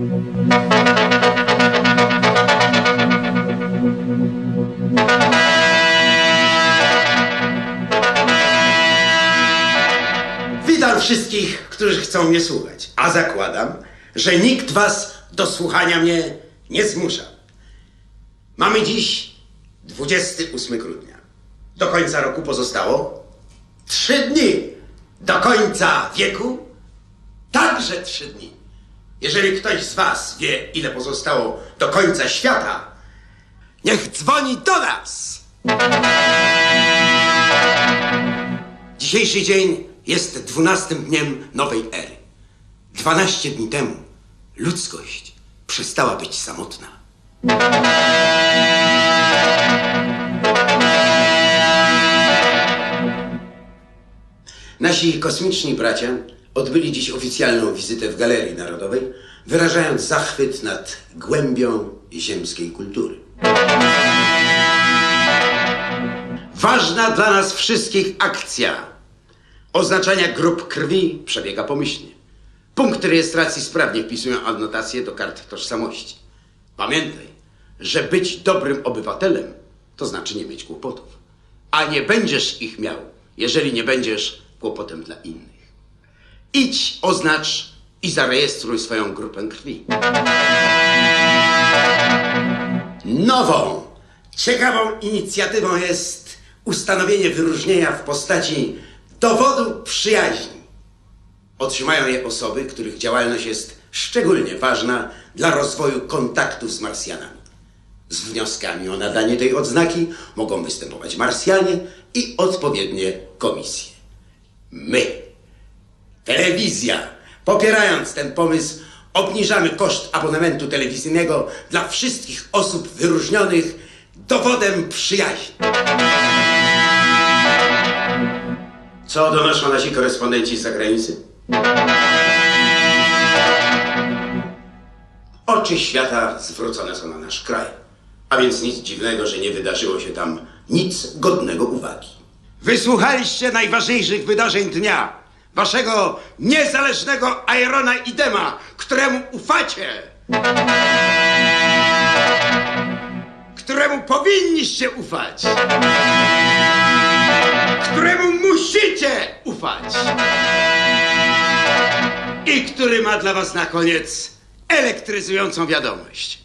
Witam wszystkich, którzy chcą mnie słuchać, a zakładam, że nikt was do słuchania mnie nie zmusza. Mamy dziś 28 grudnia. Do końca roku pozostało trzy dni. Do końca wieku także trzy dni. Jeżeli ktoś z was wie, ile pozostało do końca świata, niech dzwoni do nas. Dzisiejszy dzień jest dwunastym dniem nowej ery. Dwanaście dni temu ludzkość przestała być samotna. Nasi kosmiczni bracia odbyli dziś oficjalną wizytę w Galerii Narodowej, wyrażając zachwyt nad głębią ziemskiej kultury. Ważna dla nas wszystkich akcja oznaczania grup krwi przebiega pomyślnie. Punkty rejestracji sprawnie wpisują adnotacje do kart tożsamości. Pamiętaj, że być dobrym obywatelem to znaczy nie mieć kłopotów. A nie będziesz ich miał, jeżeli nie będziesz kłopotem dla innych. Idź, oznacz i zarejestruj swoją grupę krwi. Nową, ciekawą inicjatywą jest ustanowienie wyróżnienia w postaci dowodu przyjaźni. Otrzymają je osoby, których działalność jest szczególnie ważna dla rozwoju kontaktów z Marsjanami. Z wnioskami o nadanie tej odznaki mogą występować Marsjanie i odpowiednie komisje. My, telewizja, popierając ten pomysł, obniżamy koszt abonamentu telewizyjnego dla wszystkich osób wyróżnionych dowodem przyjaźni. Co donoszą nasi korespondenci z zagranicy? Oczy świata zwrócone są na nasz kraj, a więc nic dziwnego, że nie wydarzyło się tam nic godnego uwagi. Wysłuchaliście najważniejszych wydarzeń dnia, waszego niezależnego Irona Idema, któremu ufacie, któremu powinniście ufać któremu musicie ufać i który ma dla was na koniec elektryzującą wiadomość.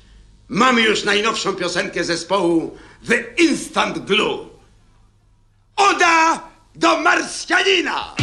Mamy już najnowszą piosenkę zespołu The Instant Glue. Oda do Marsjanina!